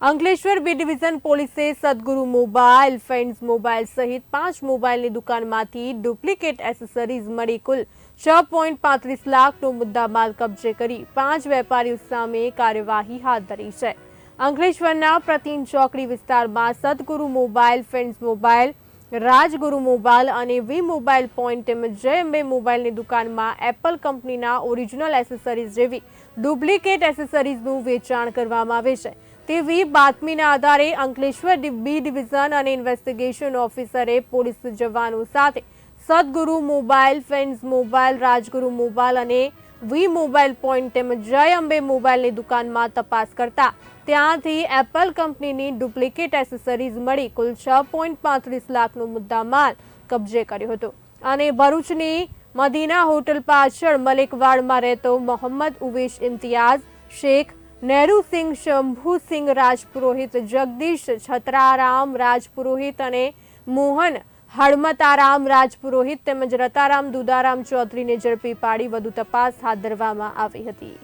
Ankleshwar B division પોલીસે સદગુરુ mobile, friends mobile સહિત પાંચ મોબાઈલની દુકાનમાંથી ડુપ્લિકેટ એસેસરીઝ મળી કુલ છ પોઈન્ટ પાંત્રીસ લાખનો મુદ્દામાલ કબજે કરી પાંચ વેપારીઓ સામે કાર્યવાહી હાથ ધરી છે. અંકલેશ્વરના પ્રતિન ચોકડી વિસ્તારમાં Sadguru mobile, friends mobile Rajguru mobile અને વી મોબાઈલ પોઈન્ટ તેમજ જે અંબે મોબાઈલની દુકાનમાં એપલ કંપનીના ઓરિજિનલ એસેસરીઝ જેવી ડુપ્લિકેટ એસેસરીઝનું વેચાણ કરવામાં આવે છે. તેવી બાતમીના આધારે અંકલેશ્વર બી ડિવિઝન અને ઇન્વેસ્ટિગેશન ઓફિસરે પોલીસ જવાનો સાથે Sadguru mobile friends mobile, Rajguru mobile અને વી મોબાઈલ પોઈન્ટ તેમજ જય અંબે મોબાઈલની દુકાનમાં તપાસ કરતા ત્યાંથી એપલ કંપનીની ડુપ્લિકેટ એસેસરીઝ મળી કુલ છ પોઈન્ટ પાંત્રીસ લાખનો મુદ્દામાલ કબજે કર્યો હતો. અને ભરૂચની મદીના હોટલ પાછળ મલિકવાડમાં રહેતો મોહમ્મદ ઉવેશ ઇમ્તિયાઝ, શેખ નહેરુસિંહ શંભુસિંહ રાજપુરોહિત જગદીશ છત્રારામ, રાજપુરોહિત અને મોહન હળમતારામ રાજપુરોહિત તેમજ રતારામ દુદારામ ચૌધરીને ઝડપી પાડી વધુ તપાસ હાથ ધરવામાં આવી હતી.